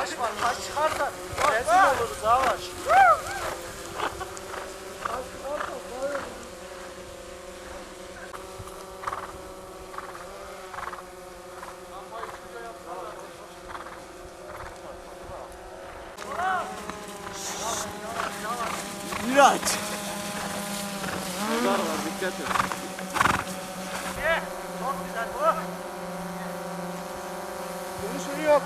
Taş var, taş çıkarsa rezil oluruz Avaş. Miraç. Var var dikkat et. Ye, Çok güzel bu. Dönüşü yok.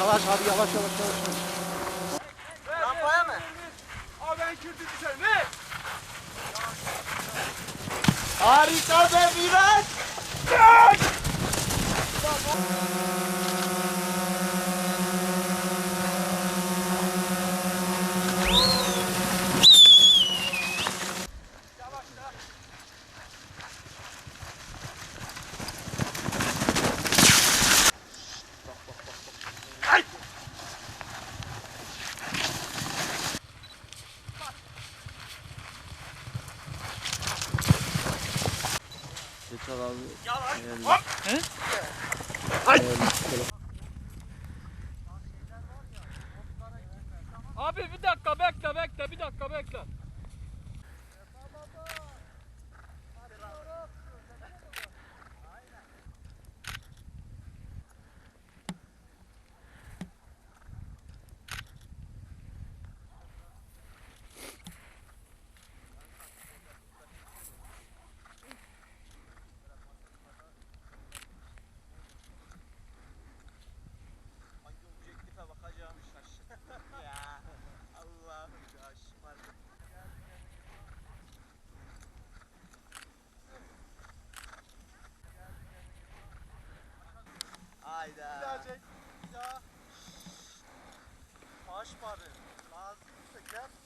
Yavaş abi yavaş yavaş yavaş. Rampaya mı? Abi ben Kürt'ü düşerim. Ne? Harika be Miraç. Abi bir dakika bekle bekle bir dakika bekle. Hayda. Ya. Baş barı. Lazımsa gel.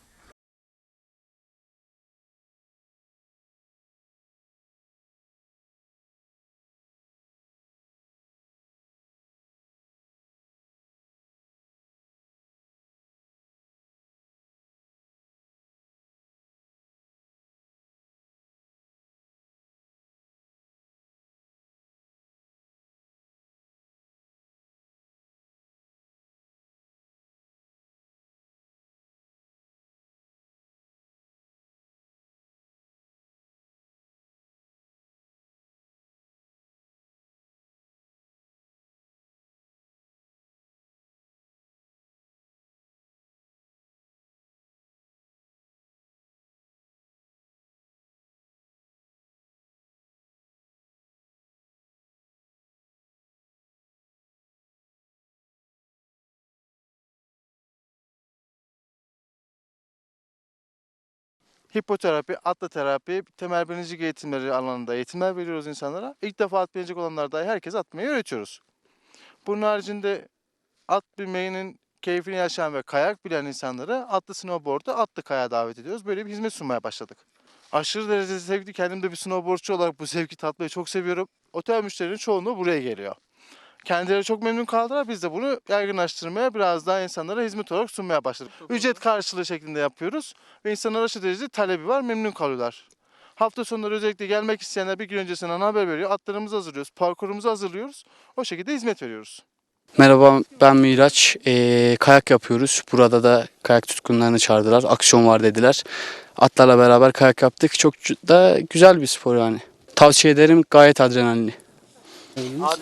Hipoterapi, atla terapi, temel bilinçlik eğitimleri alanında eğitimler veriyoruz insanlara. İlk defa at binecek olanlar dahi herkese atmayı öğretiyoruz. Bunun haricinde at binmenin keyfini yaşayan ve kayak bilen insanları atlı snowboard'a, atlı kaya davet ediyoruz. Böyle bir hizmet sunmaya başladık. Aşırı derecede zevkli. Kendim de bir snowboardçu olarak bu zevki tatmayı çok seviyorum. Otel müşterilerin çoğunluğu buraya geliyor. Kendileri çok memnun kaldılar. Biz de bunu yaygınlaştırmaya, biraz daha insanlara hizmet olarak sunmaya başladık. Ücret karşılığı şeklinde yapıyoruz ve insanlar aşırı derecede talebi var, memnun kalıyorlar. Hafta sonları özellikle gelmek isteyenler bir gün öncesinden haber veriyor. Atlarımızı hazırlıyoruz, parkurumuzu hazırlıyoruz. O şekilde hizmet veriyoruz. Merhaba ben Miraç. Ee, kayak yapıyoruz. Burada da kayak tutkunlarını çağırdılar. Aksiyon var dediler. Atlarla beraber kayak yaptık. Çok da güzel bir spor yani. Tavsiye ederim gayet adrenalinli.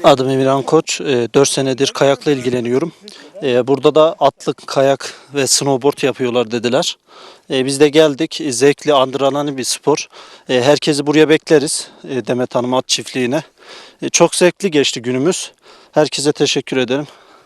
Adım Emirhan Koç. 4 senedir kayakla ilgileniyorum. Ee, Burada da atlık, kayak ve snowboard yapıyorlar dediler. Ee, Biz de geldik. Ee, Zevkli, adrenalin bir spor. Ee, Herkesi buraya bekleriz. ee, Demet Hanım At Çiftliği'ne. Ee, Çok zevkli geçti günümüz. Herkese teşekkür ederim.